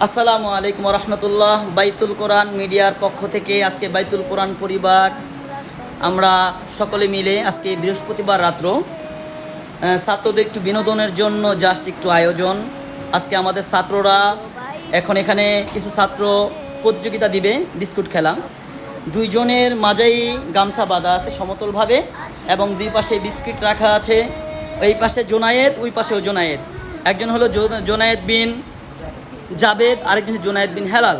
আসসালামু আলাইকুম রহমতুল্লাহ বাইতুল কোরআন মিডিয়ার পক্ষ থেকে আজকে বাইতুল কোরআন পরিবার, আমরা সকলে মিলে আজকে বৃহস্পতিবার রাত্র ছাত্রদের একটু বিনোদনের জন্য জাস্ট একটু আয়োজন। আজকে আমাদের ছাত্ররা এখন এখানে কিছু ছাত্র প্রতিযোগিতা দিবে, বিস্কুট খেলা। দুইজনের মাঝেই গামছা বাঁধা আছে সমতলভাবে এবং দুই পাশে বিস্কিট রাখা আছে। এই পাশে জোনায়েত ওই পাশেও জোনায়েত একজন হলো জো- জোনায়েদ বিন জাবেদ, আরেকজন হচ্ছে জোনায়েদ বিন হেলাল।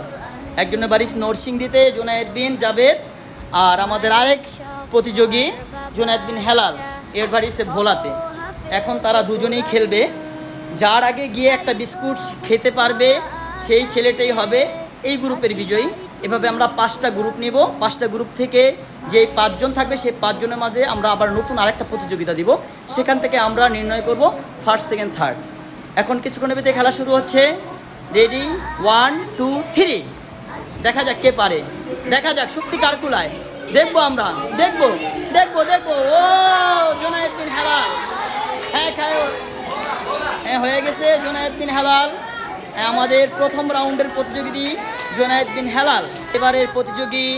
একজনের বাড়ি নরসিংদীতে, জোনায়েদ বিন জাবেদ। আর আমাদের আরেক প্রতিযোগী জোনায়েদ বিন হেলাল। এর বাড়ি সে ভোলাতে। এখন তারা দুজনেই খেলবে। যার আগে গিয়ে একটা বিস্কুট খেতে পারবে, সেই ছেলেটাই হবে এই গ্রুপের বিজয়ী। এভাবে আমরা পাঁচটা গ্রুপ নিব। পাঁচটা গ্রুপ থেকে যে পাঁচজন থাকবে, সেই পাঁচজনের মাঝে আমরা আবার নতুন আরেকটা প্রতিযোগিতা দিব। সেখান থেকে আমরা নির্ণয় করব ফার্স্ট সেকেন্ড থার্ড এখন কিছুক্ষণ ভিতরে খেলা শুরু হচ্ছে। রেডি ওয়ান টু থ্রি দেখা যাক কে পারে। দেখা যাক শক্তি কার কুলায়? দেখব আমরা। দেখব দেখব দেখব। ও জোনায়েদ বিন হালাল। হ্যাঁ খায়। হ্যাঁ হয়ে গেছে জোনায়েদ বিন হালাল। হ্যাঁ, আমাদের প্রথম রাউন্ডের প্রতিযোগী জোনায়েদ বিন হেলাল। এবারের প্রতিযোগী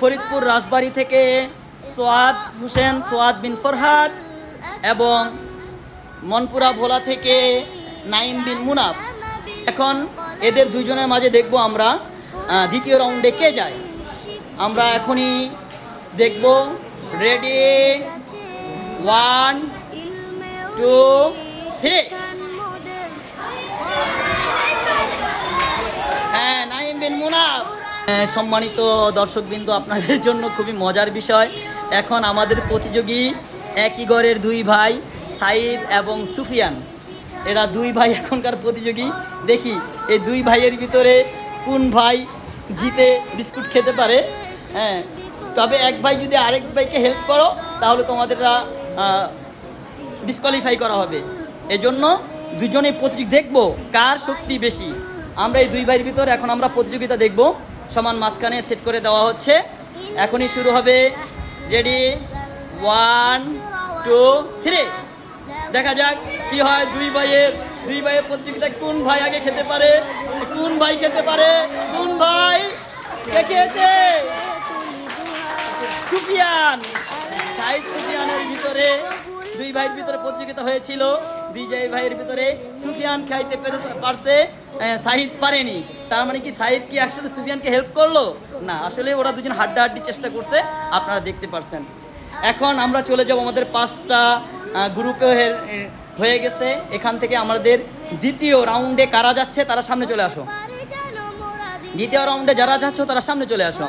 ফরিদপুর রাজবাড়ি থেকে সোয়াদ হোসেন সোয়াদ বিন ফরহাদ এবং মনপুরা ভোলা থেকে নাইম বিন মুনাফ। এখন এদের দুইজনের মাঝে দেখব আমরা দ্বিতীয় রাউন্ডে কে যায়। আমরা এখনই দেখব রেডি ওয়ান টু থ্রি হ্যাঁ নাইম বিন মুনাফ। হ্যাঁ, সম্মানিত দর্শকবৃন্দ আপনাদের জন্য খুবই মজার বিষয়। এখন আমাদের প্রতিযোগী একই ঘরের দুই ভাই সাইদ এবং সুফিয়ান। এরা দুই ভাই এখনকার প্রতিযোগী। দেখি, এই দুই ভাইয়ের ভিতরে কোন ভাই জিতে বিস্কুট খেতে পারে? হ্যাঁ তবে এক ভাই যদি আরেক ভাইকে হেল্প করো, তাহলে তোমাদেররা ডিসকোয়ালিফাই করা হবে। এজন্য দুজনে প্রতিযোগী, দেখব কার শক্তি বেশি। আমরা এই দুই ভাইয়ের ভিতর, এখন আমরা প্রতিযোগিতা দেখব। সমান মাঝখানে সেট করে দেওয়া হচ্ছে। এখনই শুরু হবে। রেডি ওয়ান টু থ্রি দেখা যাক। কি হয়? দুই ভাইয়ের দুই ভাইয়ের প্রতিযোগিতা কোন ভাই আগে খেতে পারে? কোন ভাই খেতে পারে? কোন ভাই কে খেয়েছে? সুফিয়ান। সাইদ সুফিয়ানের ভিতরে দুই ভাইয়ের ভিতরে প্রতিযোগিতা হয়েছিল। দুই ভাইয়ের ভিতরে সুফিয়ান খাইতে পেরে- পারছে সাহিদ পারেনি। তার মানে কি সাহিদ কি আসলে সুফিয়ানকে হেল্প করল? না, আসলে ওরা দুজন হাড্ডা হাড্ডি চেষ্টা করছে, আপনারা দেখতে পারছেন। এখন আমরা চলে যাব আমাদের পাঁচটা গ্রুপে হয়ে- গেছে। এখান থেকে আমাদের দ্বিতীয় রাউন্ডে কারা যাচ্ছে তারা সামনে চলে আসো। দ্বিতীয় রাউন্ডে যারা যাচ্ছ তারা সামনে চলে আসো।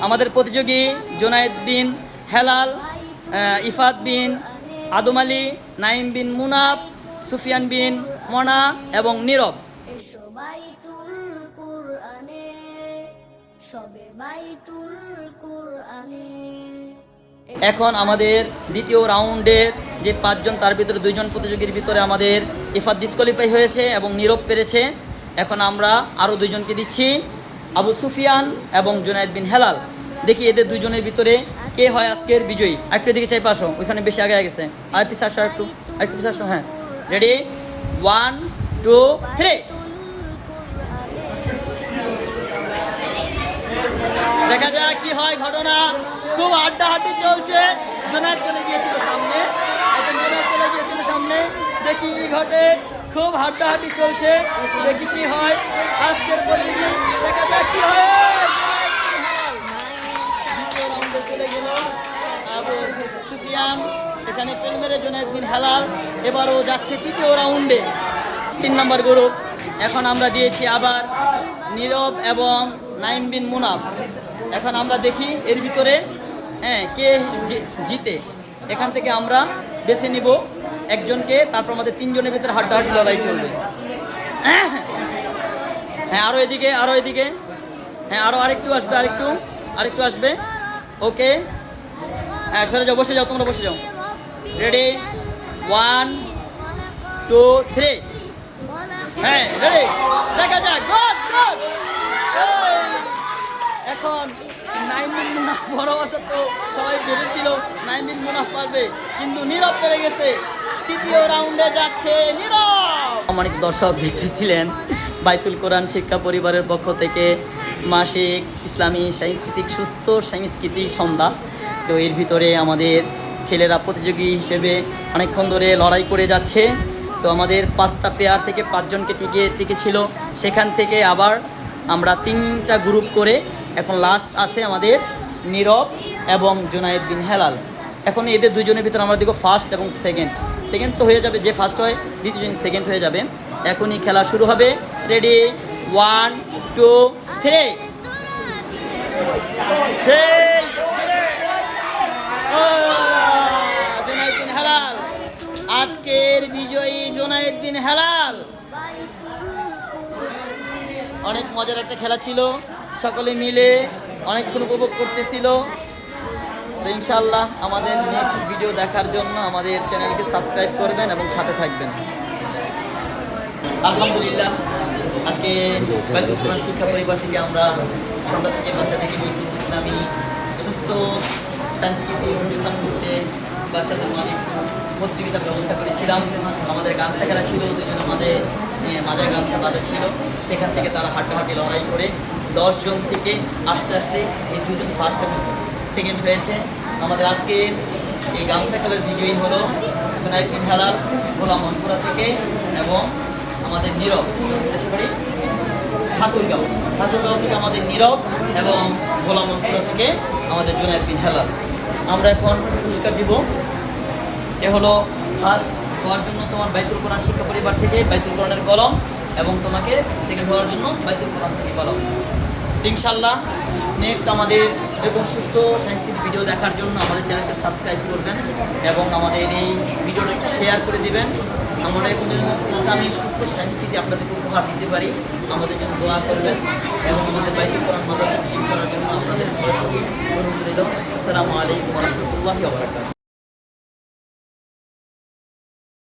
আমাদের প্রতিযোগী জোনায়েদ বিন হেলাল ইফাত বিন, আদম আলী নাইম বিন মুনাফ, সুফিয়ান বিন মনা এবং নীরব। সবে কুরআনে এখন আমাদের দ্বিতীয় রাউন্ডের যে পাঁচজন, তার ভিতরে দুইজন প্রতিযোগীর ভিতরে আমাদের ইফাত ডিসকোয়ালিফাই হয়েছে এবং নীরব পেরেছে। এখন আমরা আরও দুইজনকে দিচ্ছি, আবু সুফিয়ান এবং জুনায়েদ বিন হেলাল। দেখি এদের দুজনের ভিতরে কে হয় আজকের বিজয়ী। একটু দিকে চাই পাশো ওইখানে বেশি আগে গেছে। আর পিস আসো একটু একটু পিস আসো হ্যাঁ। রেডি ওয়ান টু থ্রি দেখা যাক কি হয় ঘটনা। খুব আড্ডা হাড্ডি চলছে। জোনার চলে গিয়েছিল সামনে। এখন জোনার চলে গিয়েছিল সামনে। দেখি কি ঘটে। খুব হাড্ডাহাড্ডি চলছে। দেখি কি হয়। আজকের প্রতিযোগী দেখা যাক কি হয়। চলে গেল সুফিয়ান, এখানে ফেল মেরে জোনায়েদ বিন হেলাল। এবারও যাচ্ছে তৃতীয় রাউন্ডে। তিন নম্বর গ্রুপ। এখন আমরা দিয়েছি আবার নীরব এবং নাইম বিন মুনাফ। এখন আমরা দেখি এর ভিতরে হ্যাঁ কে জিতে, এখান থেকে আমরা বেছে নিব একজনকে, তারপর আমাদের তিনজনের ভিতরে হাড্ডাহাড্ডি লড়াই চলবে। হ্যাঁ আরও এদিকে আরও এদিকে। হ্যাঁ আরও আরেকটু আসবে, আরেকটু আরেকটু আসবে। ওকে। হ্যাঁ সরে যাও, বসে যাও, তোমরা বসে যাও। রেডি ওয়ান টু থ্রি হ্যাঁ রেডি দেখা যাক এখন নাইমিন মুনাফ আশা তো সবাই ভেবেছিল নাইমিন মুনাফ পারবে, কিন্তু নীরব পেরে গেছে। তৃতীয় রাউন্ডে যাচ্ছে নীরব। সম্মানিত দর্শক, দেখতেছিলেন বাইতুল কোরআন শিক্ষা পরিবারের পক্ষ থেকে মাসিক ইসলামী সাংস্কৃতিক সুস্থ সাংস্কৃতিক সন্ধ্যা। তো এর ভিতরে আমাদের ছেলেরা প্রতিযোগী হিসেবে অনেকক্ষণ ধরে লড়াই করে যাচ্ছে। তো আমাদের পাঁচটা পেয়ার থেকে পাঁচজনকে টিকে টিকে ছিল সেখান থেকে আবার আমরা তিনটা গ্রুপ করে এখন লাস্ট আছে আমাদের নীরব এবং জুনায়েদ বিন হেলাল। এখন এদের দুজনের ভিতরে আমরা দেখব ফার্স্ট এবং সেকেন্ড সেকেন্ড তো হয়ে যাবে, যে ফার্স্ট হয়, দ্বিতীয় দ্বিতীয়জন সেকেন্ড হয়ে যাবে। এখনই খেলা শুরু হবে। Ready one two three Helal. আজকের বিজয়ী জোনায়েদ্দিন হেলাল। অনেক মজার একটা খেলা ছিল। সকলে মিলে অনেকক্ষণ উপভোগ করতেছিল। তো ইনশাল্লাহ আমাদের নেক্সট ভিডিও দেখার জন্য আমাদের চ্যানেলকে সাবস্ক্রাইব করবেন এবং সাথে থাকবেন। আলহামদুলিল্লাহ, আজকে শিক্ষা পরিবার থেকে আমরা সন্ধ্যা থেকে বাচ্চাদেরকে নিয়ে ইসলামী সুস্থ সাংস্কৃতিক অনুষ্ঠান করতে বাচ্চাদের একটু প্রতিযোগিতার ব্যবস্থা করেছিলাম। আমাদের গামছা খেলা ছিল, দুজন আমাদের মাজার গামছা বাঁধা ছিল। সেখান থেকে তারা হাড্ডাহাড্ডি লড়াই করে জন থেকে আস্তে আস্তে এই দুজন ফার্স্ট এবং সেকেন্ড হয়েছে। আমাদের আজকে এই গামছা খেলার বিজয়ী হলো সোনাই হালাল গোলাম মনপুরা থেকে এবং আমাদের নীরব দেশের বাড়ি ঠাকুরগাঁও। ঠাকুরগাঁও থেকে আমাদের নীরব এবং গোলামপুরা থেকে আমাদের বিন হেলাল আমরা এখন পুরস্কার দিব। এ হলো ফার্স্ট হওয়ার জন্য তোমার বাইতুল কোরআন শিক্ষা পরিবার থেকে বাইতুল কোরআনের কলম। এবং তোমাকে সেকেন্ড হওয়ার জন্য বাইতুল কোরআন থেকে তো ইনশাল্লাহ নেক্সট আমাদের এরকম সুস্থ সাংস্কৃতিক ভিডিও দেখার জন্য আমাদের চ্যানেলকে সাবস্ক্রাইব করবেন এবং আমাদের এই ভিডিওটা শেয়ার করে দিবেন। আমরা এখন ইসলামী সুস্থ সংস্কৃতি আপনাদেরকে উপহার দিতে পারি। আমাদের জন্য দোয়া করবেন এবং আমাদের বাইতুল কোরআন মাদ্রাসা করার জন্য আপনাদের অনুরোধ রইল। আসসালামু আলাইকুম রহমতুল্লাহি